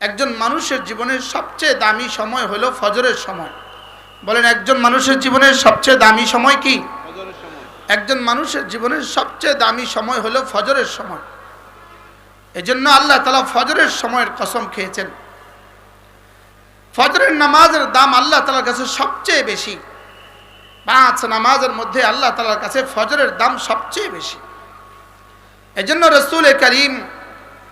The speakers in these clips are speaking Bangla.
একজন মানুষের জীবনের সবচেয়ে দামি সময় হলো ফজরের সময়। বলেন একজন মানুষের জীবনের সবচেয়ে দামি সময় কি? একজন মানুষের জীবনের সবচেয়ে দামি সময় হলো ফজরের সময়। এজন্য আল্লাহ তালা ফজরের সময়ের কসম খেয়েছেন। ফজরের নামাজের দাম আল্লাহ তালার কাছে সবচেয়ে বেশি। পাঁচ নামাজের মধ্যে আল্লাহ তালার কাছে ফজরের দাম সবচেয়ে বেশি। এজন্য রসুল এ করিম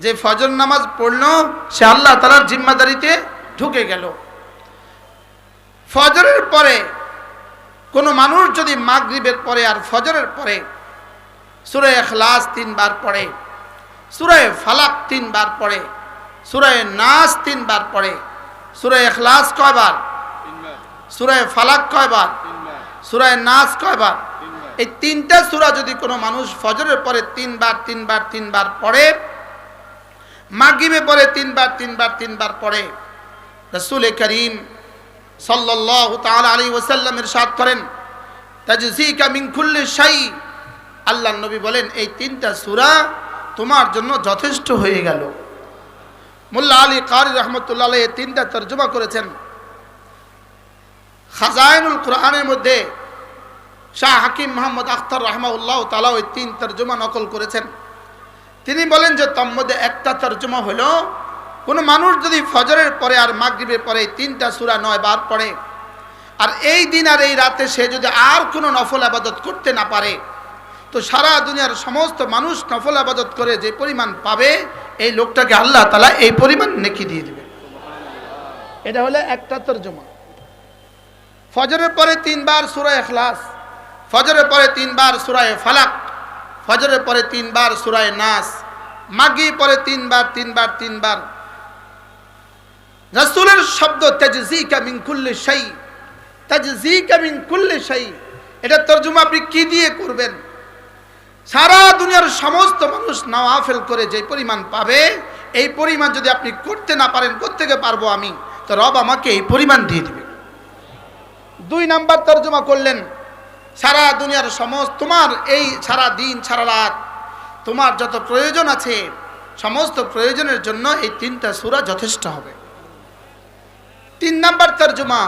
যে ফজর নামাজ পড়ল সে আল্লাহ তালার জিম্মাদারিতে ঢুকে গেল। ফজরের পরে কোনো মানুষ যদি মাগরিবের পরে আর ফজরের পরে সুরে এখলাস তিনবার পড়ে সুরায় ফালাক তিনবার পড়ে সুরায় নাস তিনবার পড়ে সুরায় এখলাস কয়বার? সুরায় ফালাক কয়বার? সুরায় নাস কয়বার? এই তিনটা সুরা যদি কোনো মানুষ ফজরের পরে তিনবার তিনবার তিনবার পড়ে মাগিবে পরে তিনবার তিনবার তিনবার পড়ে। রসুল করিম সাল্লাহ তাল আলী ওসাল্লামের করেন আল্লাহ নবী বলেন, এই তিনটা সুরা তোমার জন্য যথেষ্ট হয়ে গেল। মোল্লা আলী কারি রহমতুল্লাহ এই তিনটা তর্জমা করেছেন। খাজায়নুল কোরআনের মধ্যে শাহ হাকিম মোহাম্মদ আখতার রহমাউল্লাহ তালা ওই তিন তর্জমা নকল করেছেন। তিনি বলেন যে মধ্যে একটা তর্জমা হলো, কোনো মানুষ যদি ফজরের পরে আর মাগরিবের পরে তিনটা সুরা নয় বার পড়ে, আর এই দিন আর এই রাতে সে যদি আর কোনো নফল আবাদত করতে না পারে, তো সারা দুনিয়ার সমস্ত মানুষ নফল আবাদত করে যে পরিমাণ পাবে, এই লোকটাকে আল্লাহ তালা এই পরিমাণ নেকি দিয়ে দেবে। এটা হলো একটা তর্জমা। ফজরের পরে তিনবার সুরায় এখলাস ফজরের পরে তিনবার সুরায় ফালাক, ফজরের পরে তিনবার সুরায় নাস মাগি পরে তিনবার তিনবার তিনবার। রসুলের শব্দ তেজি কামিং কুল্লে সেই তেজি কামিং কুল্লে সেই এটা তর্জমা আপনি কি দিয়ে করবেন? সারা দুনিয়ার সমস্ত মানুষ নওয়াফেল করে যে পরিমাণ পাবে, এই পরিমাণ যদি আপনি করতে না পারেন কোথেকে পারব আমি? তো রব আমাকে এই পরিমাণ দিয়ে দিবে। দুই নাম্বার তর্জমা করলেন, সারা দুনিয়ার সমস্ত, তোমার এই সারা দিন, সারা রাত তোমার যত প্রয়োজন আছে, সমস্ত প্রয়োজনের জন্য এই তিনটা সুরা যথেষ্ট হবে। তিন নাম্বার তর্জমা।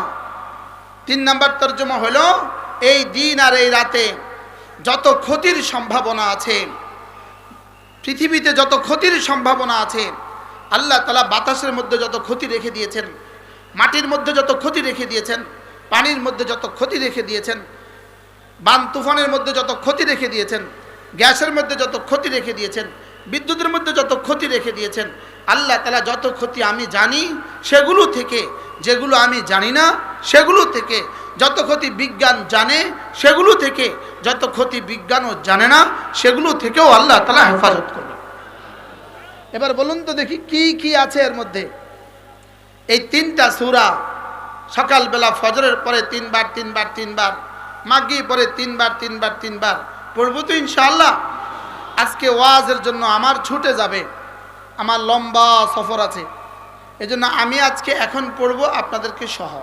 তিন নাম্বার তর্জমা হলো এই দিন আর এই রাতে যত ক্ষতির সম্ভাবনা আছে, পৃথিবীতে যত ক্ষতির সম্ভাবনা আছে, আল্লাহ তালা বাতাসের মধ্যে যত ক্ষতি রেখে দিয়েছেন, মাটির মধ্যে যত ক্ষতি রেখে দিয়েছেন, পানির মধ্যে যত ক্ষতি রেখে দিয়েছেন, বান তুফানের মধ্যে যত ক্ষতি রেখে দিয়েছেন গ্যাসের মধ্যে যত ক্ষতি রেখে দিয়েছেন, বিদ্যুতের মধ্যে যত ক্ষতি রেখে দিয়েছেন, আল্লাহ তালা যত ক্ষতি আমি জানি, সেগুলো থেকে, যেগুলো আমি জানি না, সেগুলো থেকে যত ক্ষতি বিজ্ঞান জানে, সেগুলো থেকে যত ক্ষতি বিজ্ঞানও জানে না, সেগুলো থেকেও আল্লাহ তালা হেফাজত করবে এবার বলুন তো দেখি কি কি আছে এর মধ্যে? এই তিনটা সুরা, সকালবেলা ফজরের পরে তিনবার তিনবার তিনবার মাগি পরে তিনবার তিনবার তিনবার পড়বো তো ইনশাআল্লাহ আজকে ওয়াজের জন্য আমার ছুটে যাবে আমার লম্বা সফর আছে এজন্য আমি আজকে এখন পড়বো আপনাদেরকে সহ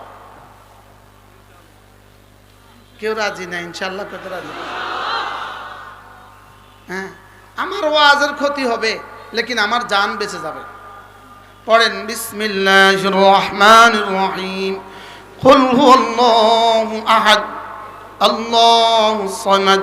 কেউ রাজি না ইনশাল্লাহ কত রাজি হ্যাঁ আমার ওয়াজের ক্ষতি হবে লেকিন আমার জান বেঁচে যাবে পড়েন বিসমিল্লাহির রহমানির রহিম قل هو الله أحد الله الصمد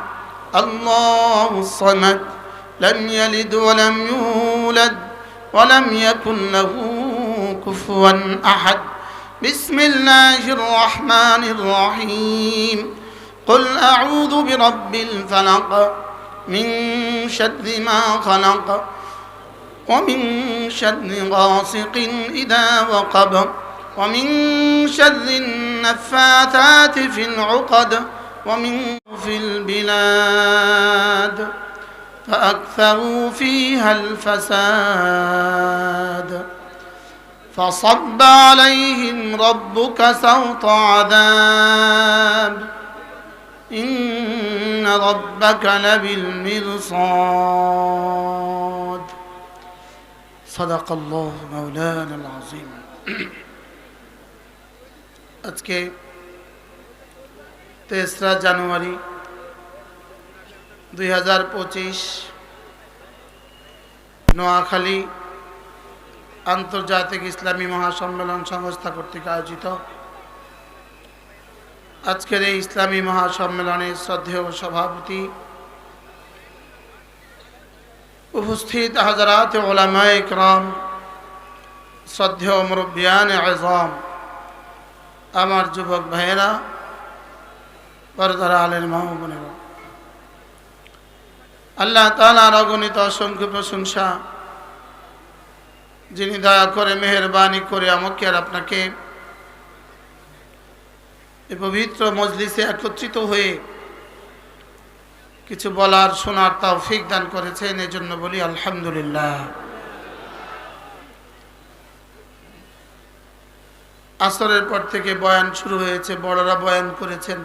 الله الصمد لم يلد ولم يولد ولم يكن له كفوا أحد. بسم الله الرحمن الرحيم. قل أعوذ برب الفلق من شر ما خلق ومن شر غاسق إذا وقب ومن شر النفاثات في العقد ومن في البلاد فأكثروا فيها الفساد فصب عليهم ربك سوط عذاب إن ربك لبالمرصاد صدق الله مولانا العظيم আজকে তেসরা জানুয়ারি দুই হাজার পঁচিশ, নোয়াখালী আন্তর্জাতিক ইসলামী মহাসম্মেলন সংস্থা কর্তৃক আয়োজিত। আজকের এই ইসলামী মহাসম্মেলনের শ্রদ্ধেয় সভাপতি উপস্থিত হাজারাত ওলামায় ইকরাম শ্রদ্ধেয় মুরব্বিয়ান আজম আমার যুবক ভাইয়েরা পরদারা আলের মাহবুনেরা আল্লাহ তালার অগণিত অসংখ্য প্রশংসা, যিনি দয়া করে, মেহরবানি করে আমাকে আর আপনাকে এই পবিত্র মজলিসে একত্রিত হয়ে কিছু বলার, শোনার তাও ফিক দান করেছেন। এই জন্য বলি আলহামদুলিল্লাহ। আসরের পর থেকে বয়ান শুরু হয়েছে, বড়রা বয়ান করেছেন।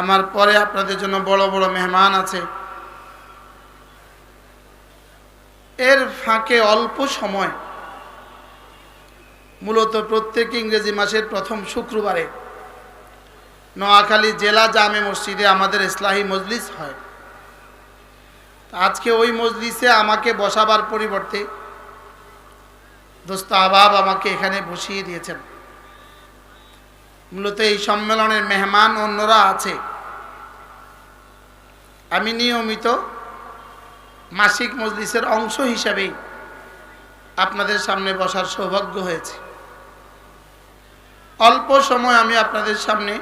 আমার পরে আপনাদের জন্য বড় বড় মেহমান আছে। এর ফাঁকে অল্প সময় মূলত প্রত্যেক ইংরেজি মাসের প্রথম শুক্রবারে নোয়াখালী জেলা জামে মসজিদে আমাদের ইসলাহী মজলিস হয়। আজকে ওই মজলিসে আমাকে বসাবার পরিবর্তে দোস্ত আবাব আমাকে এখানে বসিয়ে দিয়েছেন। মূলত এই সম্মেলনের মেহমান অন্যরা আছে। আমি নিয়মিত মাসিক মজলিসের অংশ হিসাবেই আপনাদের সামনে বসার সৌভাগ্য হয়েছে। অল্প সময় আমি আপনাদের সামনে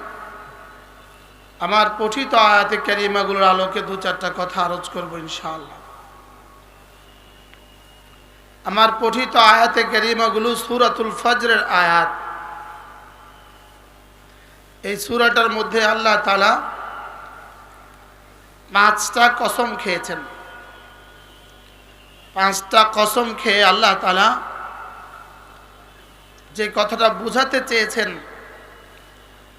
আমার পঠিত আয়াতে ক্যারিমাগুলোর আলোকে দু চারটা কথা আরজ করব ইনশাআল্লাহ। আমার পঠিত আয়াতে ক্যারিমাগুলো সুরাতুল ফজরের আয়াত। এই সুরাটার মধ্যে আল্লাহ তালা পাঁচটা কসম খেয়েছেন। পাঁচটা কসম খেয়ে আল্লাহ তালা যে কথাটা বুঝাতে চেয়েছেন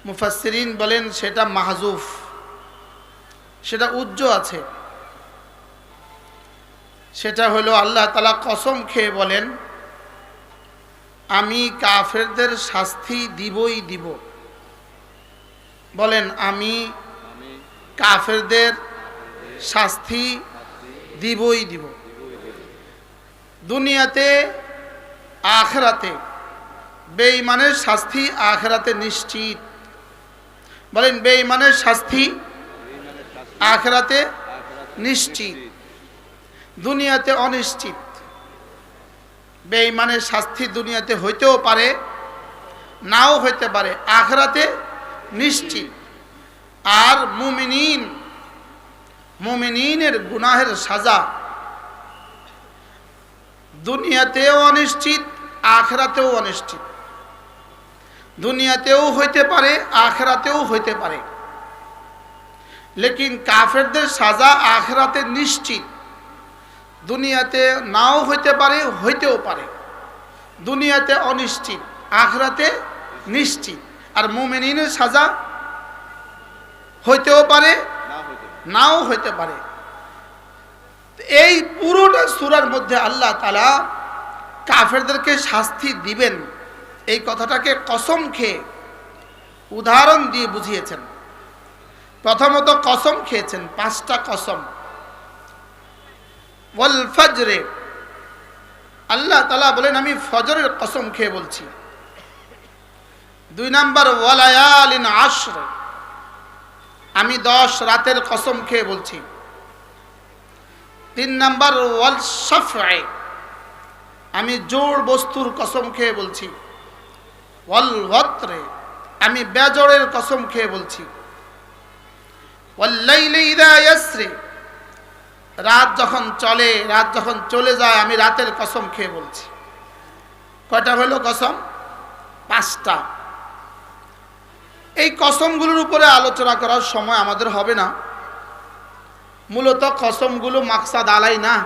মুফাসরিন বলেন সেটা মাহজুফ সেটা উজ্জ আছে। সেটা হলো আল্লাহ তালা কসম খেয়ে বলেন, আমি কাফেরদের শাস্তি দিবই দিব। বলেন, আমি কাফেরদের শাস্তি দিবই দিব। দুনিয়াতে, আখরাতে, বেঈমানের শাস্তি আখরাতে নিশ্চিত। বলেন, বেঈমানের শাস্তি আখরাতে নিশ্চিত। দুনিয়াতে অনিশ্চিত। বেঈমানের শাস্তি দুনিয়াতে হইতেও পারে, নাও হইতে পারে। আখরাতে নিশ্চিত। আর মুমিনিন, মুমিনিনের গুনাহের সাজা দুনিয়াতেও অনিশ্চিত, আখরাতেও অনিশ্চিত। দুনিয়াতেও হইতে পারে, আখরাতেও হইতে পারে। লেকিন কাফেরদের সাজা আখরাতে নিশ্চিত। দুনিয়াতে নাও হইতে পারে, হইতেও পারে। দুনিয়াতে অনিশ্চিত, আখরাতে নিশ্চিত। আর মোমেনিনের সাজা হইতেও পারে নাও হইতে পারে। এই পুরোটা সুরার মধ্যে আল্লাহ তালা কাফেরদেরকে শাস্তি দিবেন। এই কথাটাকে কসম খেয়ে উদাহরণ দিয়ে বুঝিয়েছেন। প্রথমত কসম খেয়েছেন পাঁচটা কসম। ওয়াল ফজরে। আল্লাহ তালা বলেন আমি ফজরের কসম খেয়ে বলছি। দুই নাম্বার, ওয়ালায়ালিন আশ্র। আমি দশ রাতের কসম খেয়ে বলছি। তিন নাম্বার, ওয়াল সফায় আমি জোর বস্তুর কসম খেয়ে বলছি। ওয়াল ওয়াত্রে। আমি বেজড়ের কসম খেয়ে বলছি। রাত যখন চলে, রাত যখন চলে যায়, আমি রাতের কসম খেয়ে বলছি। কয়টা হলো কসম? পাঁচটা। এই কসমগুলোর উপরে আলোচনা করার সময় আমাদের হবে না। মূলত কসমগুলো মাকসাদ আলাই না।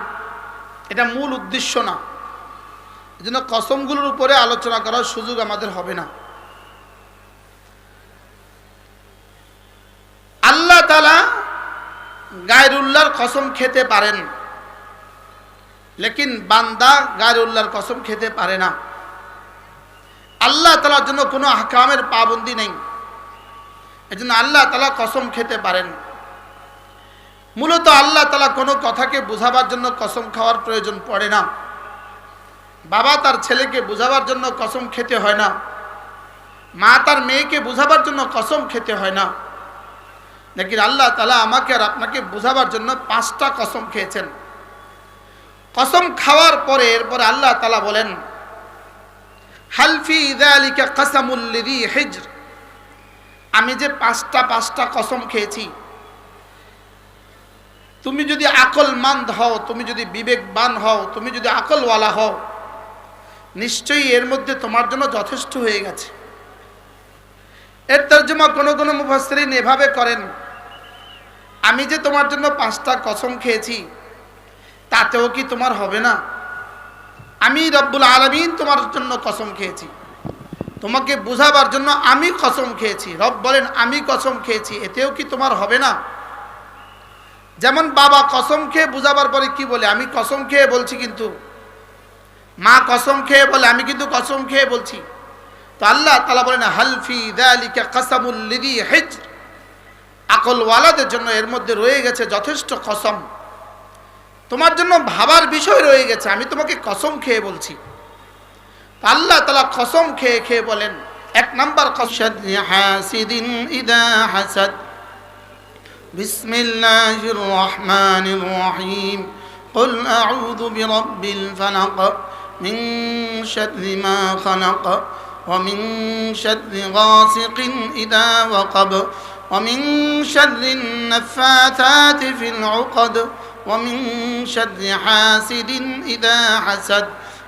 এটা মূল উদ্দেশ্য না। এই জন্য কসমগুলোর উপরে আলোচনা করার সুযোগ আমাদের হবে না। আল্লাহ তালা গায়রুল্লাহর কসম খেতে পারেন। লেকিন বান্দা গায়রুল্লাহর কসম খেতে পারে না। আল্লাহ তালার জন্য কোনো হাকামের পাবন্দি নেই। এজন্য আল্লাহ তালা কসম খেতে পারেন। মূলত আল্লাহ তালা কোনো কথাকে বোঝাবার জন্য কসম খাওয়ার প্রয়োজন পড়ে না। বাবা তার ছেলেকে বোঝাবার জন্য কসম খেতে হয় না। মা তার মেয়েকে বোঝাবার জন্য কসম খেতে হয় না। নাকি আল্লাহ তালা আমাকে আর আপনাকে বোঝাবার জন্য পাঁচটা কসম খেয়েছেন। কসম খাওয়ার পরে এরপরে আল্লাহ তালা বলেন হালফি ইদালিকা কাসামুল্লিদি হিজর। আমি যে পাঁচটা পাঁচটা কসম খেয়েছি। তুমি যদি আকলমান্দ হও, তুমি যদি বিবেকবান হও, তুমি যদি আকলওয়ালা হও, নিশ্চয়ই এর মধ্যে তোমার জন্য যথেষ্ট হয়ে গেছে। এর তর্জমা কোনো কোনো মুফাসরিন এভাবে করেন, আমি যে তোমার জন্য পাঁচটা কসম খেয়েছি, তাতেও কি তোমার হবে না? আমি রব্বুল আলমিন তোমার জন্য কসম খেয়েছি। তোমাকে বুঝাবার জন্য আমি কসম খেয়েছি। রব বলেন, আমি কসম খেয়েছি, এতেও কি তোমার হবে না? যেমন বাবা কসম খেয়ে বুঝাবার পরে কি বলে? আমি কসম খেয়ে বলছি কিন্তু। মা কসম খেয়ে বলে, আমি কিন্তু কসম খেয়ে বলছি। তো আল্লাহ তালা বলেন হালফি দালিকা কাসামুল্লিদি হেজ আকলওয়ালাদের জন্য এর মধ্যে রয়ে গেছে যথেষ্ট কসম। তোমার জন্য ভাবার বিষয় রয়ে গেছে, আমি তোমাকে কসম খেয়ে বলছি। আল্লাহ তালা কসম খেয়ে খেয়ে বলেন এক নাম্বার কসদ হাসিদিন ইদা হাসাদ بسم الله الرحمن الرحيم قل أعوذ برب الفلق من شر ما خلق ومن شر غاسق إذا وقب ومن شر النفاثات في العقد ومن شر حاسد إذا حسد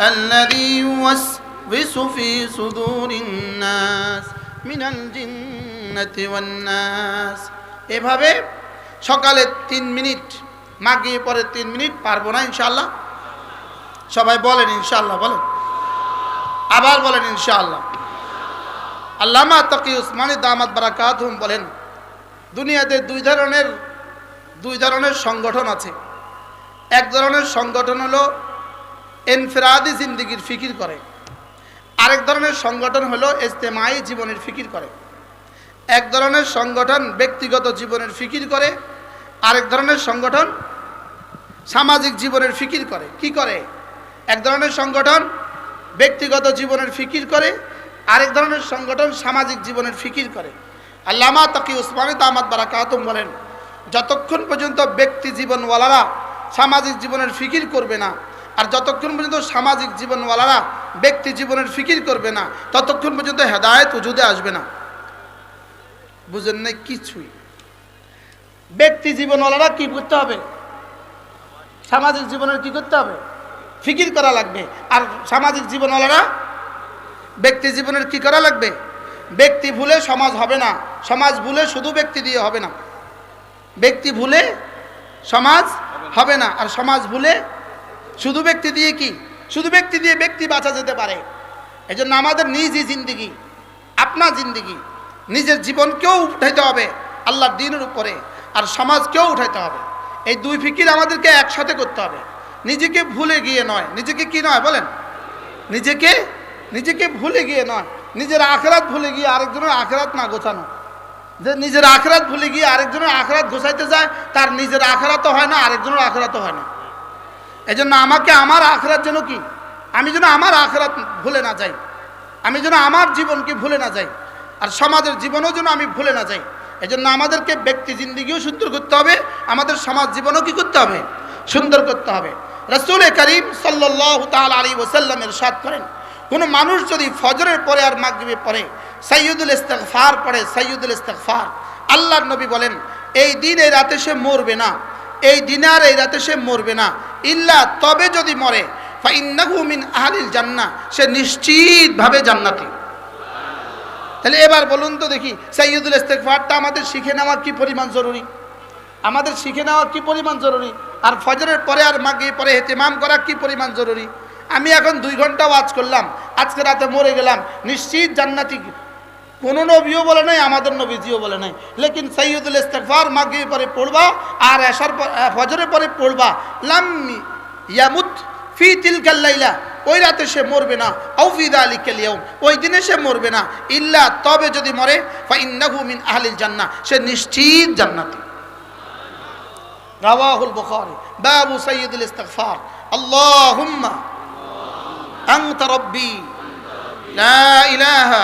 الذي يوسوس في صدور الناس من الجنة والناس এভাবে সকালে তিন মিনিট মাগিয়ে পরে তিন মিনিট পারবো না ইনশাল্লাহ সবাই বলেন ইনশাল্লাহ বলেন আবার বলেন ইনশাআল্লাহ আল্লামা তকি উসমানী দামাত বারাকাত বলেন দুনিয়াতে দুই ধরনের দুই ধরনের সংগঠন আছে এক ধরনের সংগঠন হলো এনফেরাদি জিন্দিগির ফিকির করে। আরেক ধরনের সংগঠন হলো ইজতেমাই জীবনের ফিকির করে। এক ধরনের সংগঠন ব্যক্তিগত জীবনের ফিকির করে, আরেক ধরনের সংগঠন সামাজিক জীবনের ফিকির করে। কি করে? এক ধরনের সংগঠন ব্যক্তিগত জীবনের ফিকির করে, আরেক ধরনের সংগঠন সামাজিক জীবনের ফিকির করে। আল্লামা তাকি উসমানী দামাদ বারাকাতুম বলেন, যতক্ষণ পর্যন্ত ব্যক্তি জীবনওয়ালারা সামাজিক জীবনের ফিকির করবে না আর যতক্ষণ পর্যন্ত সামাজিক জীবনওয়ালারা ব্যক্তি জীবনের ফিকির করবে না, ততক্ষণ পর্যন্ত হেদায়ত উজুদে আসবে না। বুঝেন নাই কিছুই। ব্যক্তি জীবনওয়ালারা কি করতে হবে? সামাজিক জীবনের কি করতে হবে? ফিকির করা লাগবে। আর সামাজিক জীবনওয়ালারা ব্যক্তি জীবনের কি করা লাগবে? ব্যক্তি ভুলে সমাজ হবে না। সমাজ ভুলে শুধু ব্যক্তি দিয়ে হবে না। ব্যক্তি ভুলে সমাজ হবে না। আর সমাজ ভুলে শুধু ব্যক্তি দিয়ে কি? শুধু ব্যক্তি দিয়ে ব্যক্তি বাঁচা যেতে পারে। এই জন্য আমাদের নিজই জিন্দিগি আপনার জিন্দিগি। নিজের জীবনকেও উঠাইতে হবে আল্লাহর দিনের উপরে আর সমাজকেও উঠাইতে হবে। এই দুই ফিকির আমাদেরকে একসাথে করতে হবে। নিজেকে ভুলে গিয়ে নয়। নিজেকে কি নয় বলেন? নিজেকে নিজেকে ভুলে গিয়ে নয়। নিজের আখরাত ভুলে গিয়ে আরেকজনের আখরাত না গোছানো। যে নিজের আখরাত ভুলে গিয়ে আরেকজনের আখরাত গোছাইতে যায়, তার নিজের আখরাতও হয় না, আরেকজনের আখরাতও হয় না। এই জন্য আমাকে আমার আখরাত যেন কি? আমি যেন আমার আখরাত ভুলে না যাই। আমি যেন আমার জীবনকে ভুলে না যাই। আর সমাজের জীবনও যেন আমি ভুলে না যাই। এই জন্য আমাদেরকে ব্যক্তি জিন্দিগিও সুন্দর করতে হবে, আমাদের সমাজ জীবনও কি করতে হবে? সুন্দর করতে হবে। রসুল করিম সাল্লাহ তাল আলী ওসাল্লামের সাদ করেন, কোনো মানুষ যদি ফজরের পরে আর মাগরিবে পরে সৈয়দুল ইস্তেকফার পড়ে সৈয়দুল ইস্তেকফার আল্লাহর নবী বলেন, এই দিন এই রাতে সে মরবে না। এই দিনে আর এই রাতে সে মরবে না। ইল্লা তবে যদি মরে মিন আহলিল জান্না, সে নিশ্চিতভাবে জান্নাতি। তাহলে এবার বলুন তো দেখি সৈয়দুল ইস্তেকফারটা আমাদের শিখে নেওয়া কি পরিমাণ জরুরি? আমাদের শিখে নেওয়া কি পরিমাণ জরুরি? আর ফজরের পরে আর মাগে পরে হেতেমাম করা কি পরিমাণ জরুরি? আমি এখন দুই ঘণ্টা ওয়াজ করলাম, আজকে রাতে মরে গেলাম, নিশ্চিত জান্নাতি কোনো নবীও বলে নাই, আমাদের নবীজিও বলে নাই। লেকিন সৈয়দুল ইস্তফার মাগি পরে পড়বা আর এসার ফজরের পরে পড়বা লাম্মি ইয়ামুত ফি তিলকাল্লাইলা ওই রাতে সে মরবে না আউফিদ আলী কেলিয়াউম ওই দিনে সে মরবে না, ইল্লা তবে যদি মরে ফা মিন আহলিল জান্না সে নিশ্চিত জান্নাতি। রাওয়াহুল বুখারী, বাবু সাইয়্যিদুল ইস্তিগফার, আল্লাহুম্মা আনতা রাব্বি, লা ইলাহা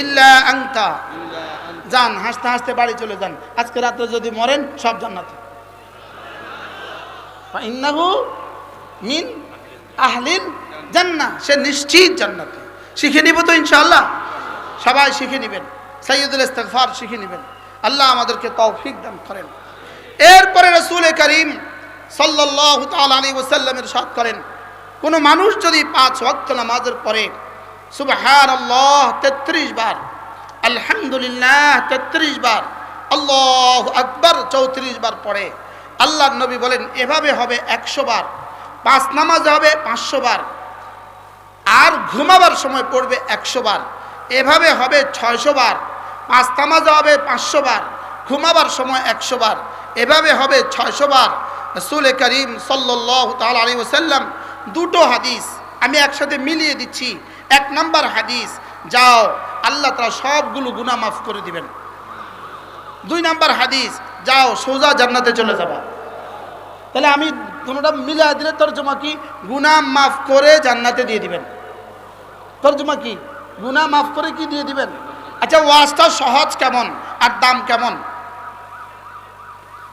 ইল্লা আংতা যান, হাসতে হাসতে বাড়ি চলে যান। আজকে রাত্রে যদি মরেন, সব জান্নাতে। ইন্নাহু জান্না সে নিশ্চিত জান্নাত। শিখে নিব তো ইনশাআল্লাহ। সবাই শিখে নিবেন। সৈয়দুল ইস্তেকফার শিখে নিবেন। আল্লাহ আমাদেরকে তৌফিক দান করেন। এরপরে রসুল করিম সাল্লাহ তাল আলী ওসাল্লামের সাত করেন। কোনো মানুষ যদি পাঁচ ওয়াক্ত নামাজের পরে সুবহানাল্লাহ 33 বার, আলহামদুলিল্লাহ 33 বার, আল্লাহু আকবার 34 বার পড়ে আল্লাহ নবী বলেন, এভাবে হবে 100 বার, পাঁচ নামাজ হবে 500 বার, আর ঘুমাবার সময় পড়বে একশো বার, এভাবে হবে ছয়শো বার, পাঁচ নামাজ হবে পাঁচশো বার, ঘুমাবার সময় একশো বার, এভাবে হবে ছয়শো বার। রসুল করিম সাল্লাহ তাল আলী ওসাল্লাম দুটো হাদিস আমি একসাথে মিলিয়ে দিচ্ছি। এক নাম্বার হাদিস, যাও, আল্লাহ তারা সবগুলো গুনাহ মাফ করে দিবেন। দুই নাম্বার হাদিস, যাও, সোজা জান্নাতে চলে যাবা। তাহলে আমি দুটোটা মিলে দিলে তর্জমা কি? গুনাহ মাফ করে জান্নাতে দিয়ে দিবেন। তর্জমা কি? গুনাহ মাফ করে কি দিয়ে দিবেন? আচ্ছা ওয়াজটা সহজ কেমন? আর দাম কেমন?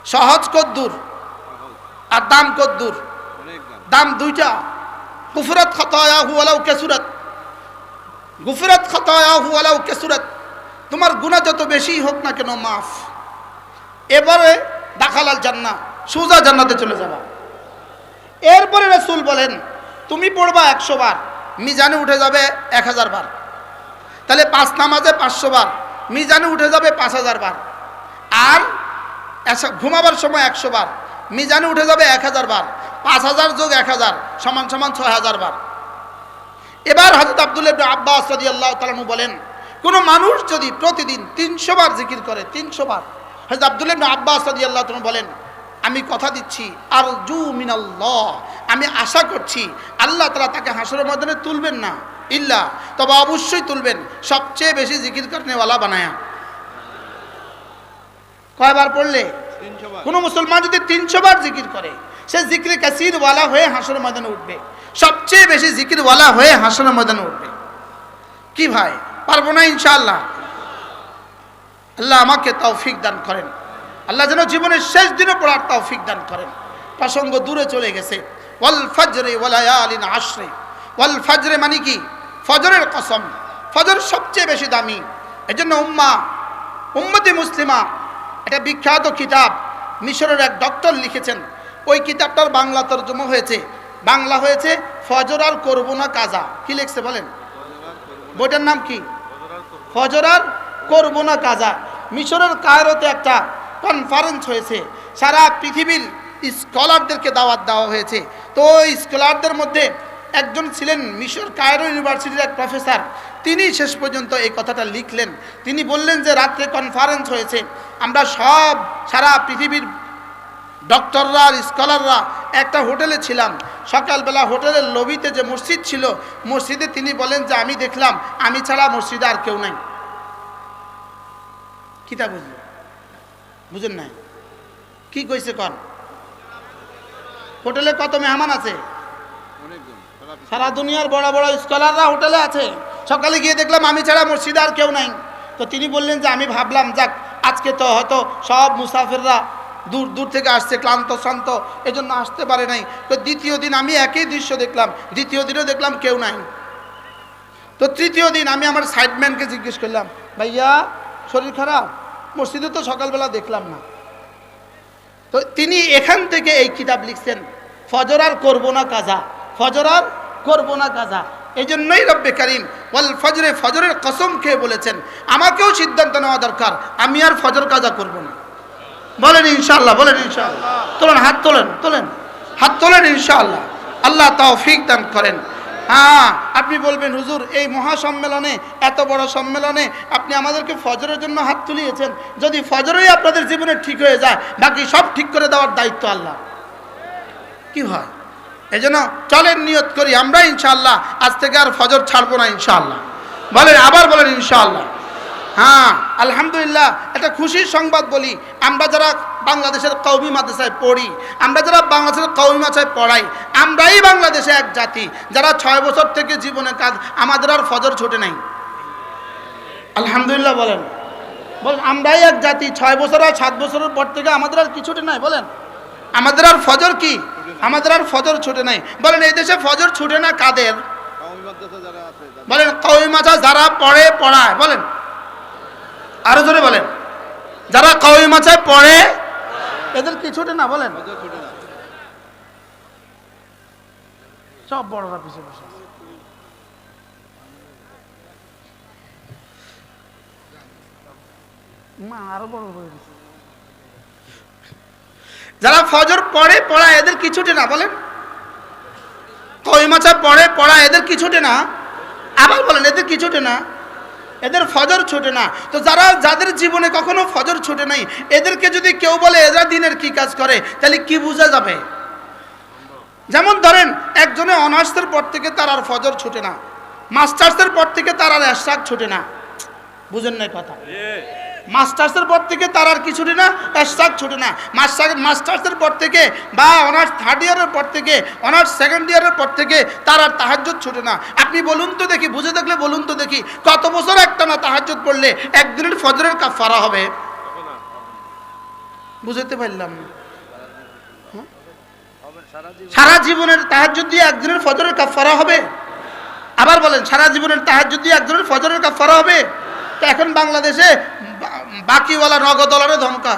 সহজ কদ্দুর? আর দাম কদ্দুর? দাম দুইটা। গুফরত খতায়া হুয়ালাউ কেসুরত। গুফরত খতায়া হুয়ালাউ কেসুরত। তোমার গুনাহ যত বেশি হোক না কেন, মাফ। এবারে দাখালাল জান্না সোজা জান্নাতে চলে যাবা। এরপরে রসুল বলেন, তুমি পড়বা একশো বার, মিজানে উঠে যাবে এক হাজার বার। তাহলে পাঁচ নামাজে পাঁচশো বার, মিজানে উঠে যাবে পাঁচ হাজার বার। আর ঘুমাবার সময় একশো বার, মিজানে উঠে যাবে এক হাজার বার। পাঁচ হাজার যোগ এক হাজার সমান সমান ছয় হাজার বার। এবার হজরত আব্দুল আব্বাস রাজি আল্লাহ তালানু বলেন কোনো মানুষ যদি প্রতিদিন তিনশো বার জিকির করে তিনশো বার হজরত আব্দুল আব্বাস রাজি আল্লাহ তালু বলেন আমি কথা দিচ্ছি আর জু মিনাল্লাহ আমি আশা করছি আল্লাহ তালা তাকে হাসরের ময়দানে তুলবেন না। ইল্লা তবে অবশ্যই তুলবেন সবচেয়ে বেশি জিকির করনেওয়ালা বানায়া। কয়বার পড়লে? কোনো মুসলমান যদি তিনশো বার জিকির করে সে জিক্রে কাসির ওয়ালা হয়ে হাসর ময়দানে উঠবে। সবচেয়ে বেশি জিকির ওয়ালা হয়ে হাসর ময়দানে উঠবে। কি ভাই? পারব না ইনশাআল্লাহ। আল্লাহ আমাকে তৌফিক দান করেন। আল্লাহ যেন জীবনের শেষ দিনে পড়ার তৌফিক দান করেন। প্রসঙ্গ দূরে চলে গেছে। ওয়াল ফজরে ওয়ালায়ালিন আশ্রে। ওয়াল ফজরে মানে কি? ফজরের কসম। ফজর সবচেয়ে বেশি দামি। এজন্য উম্মা, উম্মতি মুসলিমা এটা বিখ্যাত কিতাব মিশরের এক ডক্টর লিখেছেন। ওই কিতাবটার বাংলা তর্জমা হয়েছে। বাংলা হয়েছে ফজর আর করব না কাজা। কি লিখছে বলেন? বইটার নাম কি? ফজর আর করব না কাজা। মিশরের কায়রোতে একটা কনফারেন্স হয়েছে। সারা পৃথিবীর স্কলারদেরকে দাওয়াত দেওয়া হয়েছে। তো ওই স্কলারদের মধ্যে একজন ছিলেন মিশর কায়রো ইউনিভার্সিটির এক প্রফেসর তিনি শেষ পর্যন্ত এই কথাটা লিখলেন। তিনি বললেন যে, রাত্রে কনফারেন্স হয়েছে। আমরা সব সারা পৃথিবীর ডক্টররা আর স্কলাররা একটা হোটেলে ছিলাম। সকালবেলা হোটেলের লবিতে যে মসজিদ ছিল, মসজিদে তিনি বলেন যে, আমি দেখলাম, আমি ছাড়া মসজিদে আর কেউ নাই। কিতা বুঝলো বুঝেন নাই? কি কইছে কন? হোটেলে কত মেহমান আছে? সারা দুনিয়ার বড় বড় স্কলাররা হোটেলে আছে। সকালে গিয়ে দেখলাম, আমি ছাড়া মসজিদে আর কেউ নাই। তো তিনি বললেন যে, আমি ভাবলাম, যাক, আজকে তো হয়তো সব মুসাফিররা দূর দূর থেকে আসছে, ক্লান্ত, শান্ত, এজন্য আসতে পারে নাই। তো দ্বিতীয় দিন আমি একই দৃশ্য দেখলাম। দ্বিতীয় দিনও দেখলাম কেউ নাই। তো তৃতীয় দিন আমি আমার সাইডম্যানকে জিজ্ঞেস করলাম, ভাইয়া, শরীর খারাপ? মসজিদে তো সকালবেলা দেখলাম না। তো তিনি এখান থেকে এই কিতাব লিখছেন, ফজর আর করব না কাজা, ফজর আর করব না কাজা। এই জন্যই রব্বে কারিম, ওয়াল ফজরে, ফজরের কসম খেয়ে বলেছেন, আমাকেও সিদ্ধান্ত নেওয়া দরকার, আমি আর ফজর কাজা করব না। বলেন ইনশাআল্লাহ বলেন ইনশাআল্লাহ। তোলেন, হাত তোলেন তোলেন। হাত তোলেন ইনশাআল্লাহ। আল্লাহ তৌফিক দান করেন। হ্যাঁ আপনি বলবেন, হুজুর, এই মহাসম্মেলনে, এত বড় সম্মেলনে আপনি আমাদেরকে ফজরের জন্য হাত তুলিয়েছেন। যদি ফজরই আপনাদের জীবনে ঠিক হয়ে যায়, বাকি সব ঠিক করে দেওয়ার দায়িত্ব আল্লাহ। কি হয়? এই জন্য চলেন, নিয়ত করি। আমরা ইনশাআল্লাহ আজ থেকে আর ফজর ছাড়বো না ইনশাআল্লাহ। বলেন, আবার বলেন ইনশাআল্লাহ। হ্যাঁ আলহামদুলিল্লাহ, একটা খুশির সংবাদ বলি। আমরা যারা বাংলাদেশের কৌমি মাদ্রাসায় পড়ি, আমরা যারা বাংলাদেশের কৌমি মাদ্রাসায় পড়াই, আমরাই বাংলাদেশে এক জাতি। যারা ছয় বছর থেকে জীবনে কাজ, আমাদের আর ফজর ছোটে নাই। আলহামদুলিল্লাহ বলেন। বলেন, আমরাই এক জাতি, ছয় বছর আর সাত বছরের পর থেকে আমাদের আর কিছুটি নাই, বলেন? আমাদের আর ফজর কি? আমাদের আর ফজর ছুটে নাই। বলেন, এই দেশে ফজর ছুটে না কাদের? বলেন কৌমি মাছা যারা পড়ে, পড়ায়, বলেন। আরও জোরে বলেন। যারা কৌমি মাছায় পড়ে এদের কি ছুটে না বলেন? সব বড়রা পিছিয়ে বসে আরও বড় করে দিছে যারা ফজর পড়ে পড়া এদের কিছুটে না বলেন? কই মাছা পড়ে পড়া এদের কিছুটে না? আবার বলেন এদের কিছুটে না? এদের ফজর ছোটে না। তো যারা, যাদের জীবনে কখনো ফজর ছোটে নাই, এদেরকে যদি কেউ বলে এরা দিনের কি কাজ করে, তাহলে কি বোঝা যাবে? যেমন ধরেন, একজনে অনার্সের পর থেকে তার আর ফজর ছোটে না। মাস্টার্সের পর থেকে তার আর এসাক ছোটে না। বুঝেন না কথা? মাস্টার্সের পর থেকে তার আর কি কিছু না এশরাক ছুটে না। মাস্টার মাস্টার্সের পর থেকে বা অনার্স থার্ড ইয়ারের পর থেকে, অনার্স সেকেন্ড ইয়ারের পর থেকে তার আর তাহাজ্জুদ ছুটে না। আপনি বলুন তো দেখি, বুঝে দেখলে বলুন তো দেখি, কত বছর একটা না তাহাজ্জুদ পড়লে একদিনের ফজরের কাফারা হবে? বুঝতে পারলাম না। হ্যাঁ? সারা জীবনের তাহাজ্জুদ দিয়ে একদিনের ফজরের কাফারা হবে? আবার বলেন, সারা জীবনের তাহাজ্জুদ দিয়ে একজনের ফজরের কাফারা হবে? তো এখন বাংলাদেশে বাকিওয়ালা নগদ ডলারে ধমকা।